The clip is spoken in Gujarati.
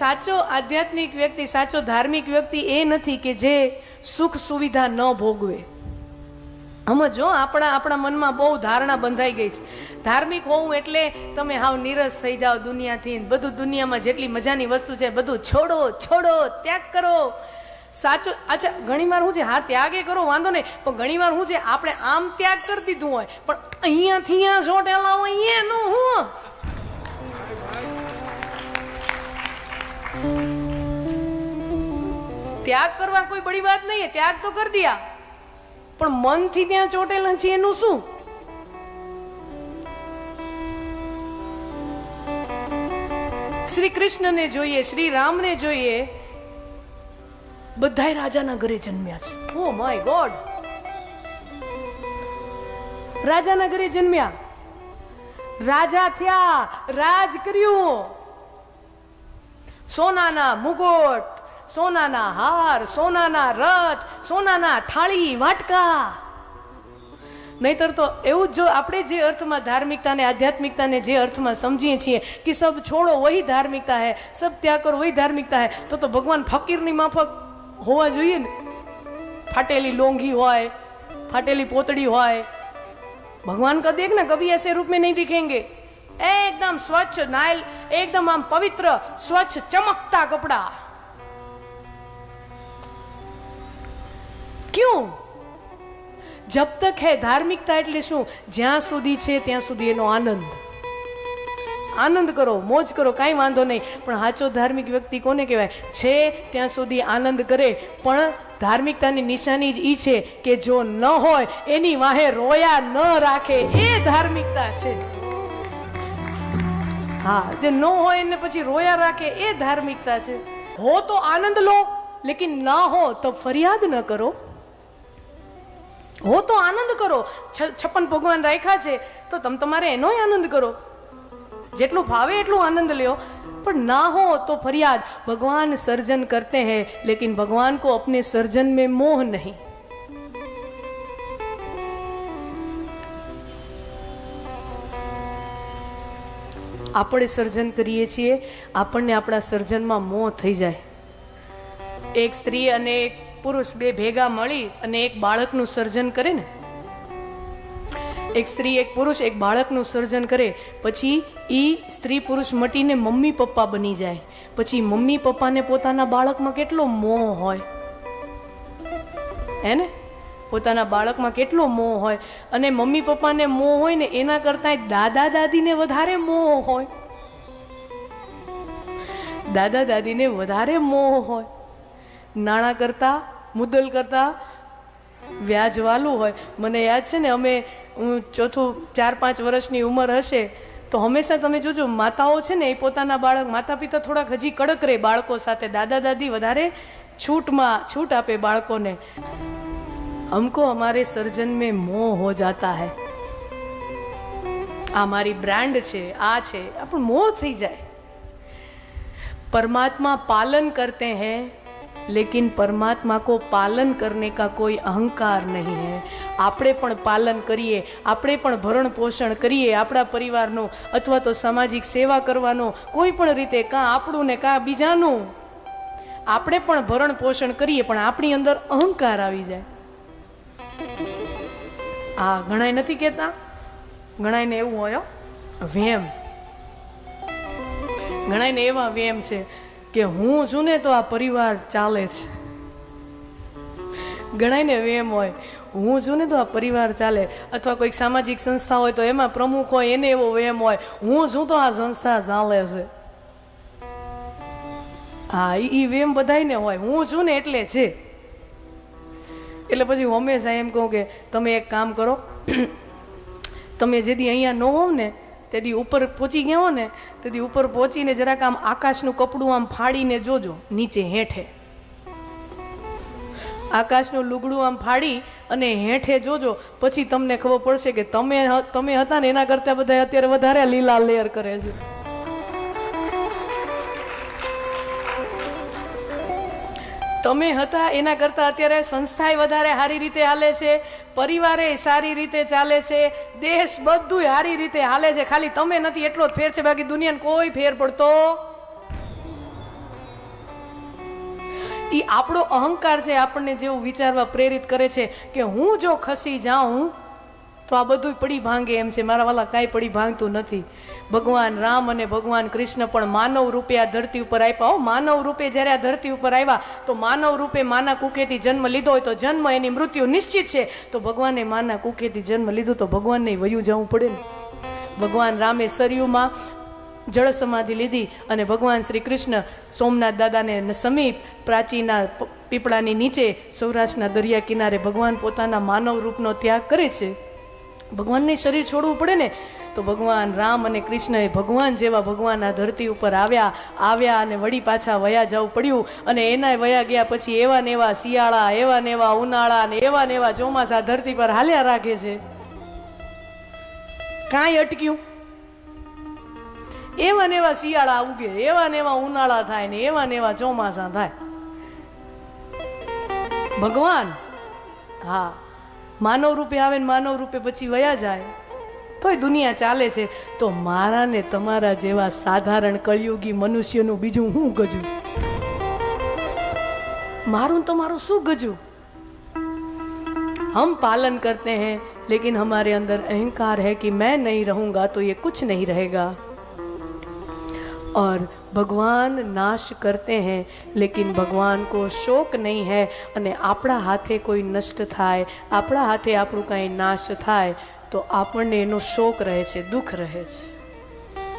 સાચો આધ્યાત્મિક વ્યક્તિ, સાચો ધાર્મિક વ્યક્તિ એ નથી કે જે સુખ સુવિધા ન ભોગવે. આમાં જો આપણા આપણા મનમાં બહુ ધારણા બંધાઈ ગઈ છે. ધાર્મિક હોવું એટલે તમે હાવ નીરસ થઈ જાઓ દુનિયાથી બધું દુનિયામાં જેટલી મજાની વસ્તુ છે બધું છોડો છોડો, ત્યાગ કરો. સાચો, અચ્છા ઘણીવાર હું છે હા ત્યાગે કરો વાંધો નહીં, પણ ઘણીવાર હું છે આપણે આમ ત્યાગ કરી દીધું હોય, પણ અહીંયાથી અહીંયા જોટેલા હોય, અહીંયા નું હું? ત્યાગ કરવા કોઈ બડી વાત નહીં ત્યાગ તો કરી દિયા પણ મનથી ત્યાં ચોટેલા છે એનું શું? શ્રી કૃષ્ણને જોઈએ શ્રી રામને જોઈએ, બધાય રાજાના ઘરે જન્મ્યા છે. ઓ માય ગોડ રાજાના ઘરે જન્મ્યા. રાજા થયા, રાજ કર્યું. સોનાના મુગોટ સોનાના હાર, સોનાના રથ, સોનાના થાળી, વાટકા. નહીતર તો એવું જ જો આપણે જે અર્થમાં ધાર્મિકતાને, આધ્યાત્મિકતાને જે અર્થમાં સમજીએ છીએ કે સબ છોડો વહી ધાર્મિકતા હે, સબ ત્યાગ કરો વહી ધાર્મિકતા હે, તો તો ભગવાન ફકીરની માફક હોવા જોઈએ ને. ફાટેલી લોંઘી હોય, ફાટેલી પોતળી હોય. ભગવાન કદી એક ને કભી એસે રૂપ મેં નહીં દિખેંગે. એકદમ સ્વચ્છ નાયલ, એકદમ આમ પવિત્ર, સ્વચ્છ ચમકતા કપડાં. क्यों જબ તક હે ધાર્મિકતા એટલે શું? જ્યાં સુધી છે, ત્યાં સુધી એનો આનંદ. આનંદ કરો, મોજ કરો, કાંઈ વાંધો નહીં. પણ સાચો ધાર્મિક વ્યક્તિ કોને કહેવાય? છે, ત્યાં સુધી આનંદ કરે. પણ ધાર્મિકતાની નિશાની જ એ છે કે જો ન હોય, એની વાહે રોયા ન રાખે. એ ધાર્મિકતા છે. હા, જે ન હોય એને પછી રોયા રાખે, એ ધાર્મિકતા છે. હો તો આનંદ લો, લેકિન ના હો તો ફરિયાદ ન કરો. હો, તો આનંદ કરો. છપ્પન ભગવાન રાખ્યા છે, તો તમે તમારે એનો આનંદ કરો. જેટલું ભાવે એટલું આનંદ લ્યો. પણ ના હો, તો ફરિયાદ. ભગવાન સર્જન કરતે હૈ, લેકિન ભગવાન કો અપને સર્જન મેં મોહ નહીં. આપણે સર્જન કરીએ છીએ, આપણને આપણા સર્જનમાં મોહ થઈ જાય. એક સ્ત્રી અને એક પુરુષ બે ભેગા મળી અને એક બાળકનું સર્જન કરે ને. એક સ્ત્રી, એક પુરુષ, એક બાળકનું સર્જન કરે. પછી એ સ્ત્રી પુરુષ મટીને મમ્મી પપ્પા બની જાય. પછી મમ્મી પપ્પાને પોતાના બાળકમાં કેટલો મોહ હોય. હે ને? પોતાના બાળકમાં કેટલો મોહ હોય. અને મમ્મી પપ્પાને મોહ હોય ને, એના કરતાં દાદા દાદીને વધારે મોહ હોય. દાદા દાદીને વધારે મોહ હોય. નાણાં કરતાં, મુદ્દલ કરતાં, વ્યાજ વાલું હોય. મને યાદ છે ને, અમે, હું ચોથું, ચાર, પાંચ વર્ષની ઉંમર હશે, તો હંમેશા તમે જોજો, માતાઓ છે ને, એ પોતાના બાળક માતા પિતા થોડાક હજી કડક રહે બાળકો સાથે. દાદા દાદી વધારે છૂટમાં, છૂટ આપે બાળકોને. હમકો અમારે સર્જન મેં મોહ હો જાતા હે. આ મારી બ્રાન્ડ છે, આ છે આપણું મોહ થઈ જાય. પરમાત્મા પાલન કરતે हैं लेकिन परमात्मा को पालन करने का कोई अहंकार नहीं है આપણે પણ પાલન કરીએ આપણે પણ ભરણ પોષણ કરીએ આપણા પરિવારનું અથવા તો સામાજિક સેવા કરવાનો કોઈ પણ રીતે કાં આપણું ને કાં બીજાનું આપણે પણ ભરણ પોષણ કરીએ પણ આપણી અંદર અહંકાર આવી જાય આ ઘણાય નથી કહેતા ઘણાયને એવું હોય હો, વેમ ઘણાયને એવા વેમ છે કે હું છું ને તો આ પરિવાર ચાલે છે. ઘણાયને વેમ હોય. હું છું ને તો આ પરિવાર ચાલે. અથવા કોઈક સામાજિક સંસ્થા હોય તો એમાં પ્રમુખ હોય, એને એવો વેમ હોય. હું છું તો આ સંસ્થા ચાલે છે. હા, ઈ વેમ બધાયને હોય. હું છું ને એટલે છે. એટલે પછી હંમેશા એમ કહું કે તમે એક કામ કરો. તમે જેથી અહીંયા ન હોવ ને તેથી ઉપર પહોંચી ગયા ને તેથી ઉપર પહોંચીને જરાક આમ આકાશનું કપડું આમ ફાડીને જોજો, નીચે હેઠે. આકાશનું લુગડું આમ ફાડી અને હેઠે જોજો, પછી તમને ખબર પડશે કે તમે તમે હતા ને એના કરતાં બધા અત્યારે વધારે લીલા લેયર કરે છે. તમે હતા, એના કરતાં અત્યારે સંસ્થાએ વધારે સારી રીતે હાલે છે, પરિવારે સારી રીતે ચાલે છે, દેશ બધું સારી રીતે હાલે છે. ખાલી તમે નથી, એટલો જ ફેર છે. બાકી દુનિયાને કોઈ ફેર પડતો એ આપણો અહંકાર છે આપણને જેવું વિચારવા પ્રેરિત કરે છે કે હું જો ખસી જાઉં તો આ બધું પડી ભાંગે એમ છે. મારા વાલા કાંઈ પડી ભાંગતું નથી. ભગવાન રામ અને ભગવાન કૃષ્ણ પણ માનવ રૂપે આ ધરતી ઉપર આપ્યા હો. માનવ રૂપે જ્યારે આ ધરતી ઉપર આવ્યા તો માનવ રૂપે માના કુખેથી જન્મ લીધો હોય તો જન્મ એની મૃત્યુ નિશ્ચિત છે. તો ભગવાને માના કુકેથી જન્મ લીધો તો ભગવાનને વયું જવું પડે ને. ભગવાન રામે સરયુમાં જળ સમાધિ લીધી અને ભગવાન શ્રી કૃષ્ણ સોમનાથ દાદાને સમીપ પ્રાચીના પીપળાની નીચે સૌરાષ્ટ્રના દરિયા કિનારે ભગવાન પોતાના માનવ રૂપનો ત્યાગ કરે છે. ભગવાનને શરીર છોડવું પડે ને, તો ભગવાન રામ અને કૃષ્ણએ ભગવાન જેવા ભગવાન આ ધરતી ઉપર આવ્યા આવ્યા અને વળી પાછા વયા જવું પડ્યું. અને એના વયા ગયા પછી એવા ને એવા શિયાળા, એવા ને એવા ઉનાળા ને એવા ને એવા ચોમાસા ધરતી પર હાલ્યા રાખે છે. કાંઈ અટક્યું? એવા ને એવા શિયાળા ઉગે, એવા ને એવા ઉનાળા થાય ને એવા ને એવા ચોમાસા થાય. ભગવાન, હા માનવ રૂપે આવે ને માનવ રૂપે પછી વયા જાય. તોય દુનિયા ચાલે છે. તો મારા ને તમારા જેવા સાધારણ કળિયુગી મનુષ્યનું બીજું હું ગજું? મારું તમારું શું ગજું? હમ પાલન કરતે હૈ, લેકિન હમારે અંદર અહંકાર હૈ કે મેં નહીં રહૂંગા, તો એ કુછ નહીં રહેગા. और ભગવાન નાશ કરતે હૈ લેકિન ભગવાન કો શોક નહીં હૈ અને આપણા હાથે કોઈ નષ્ટ થાય આપણા હાથે આપણું કાંઈ નાશ થાય તો આપણને એનો શોક રહે છે દુઃખ રહે છે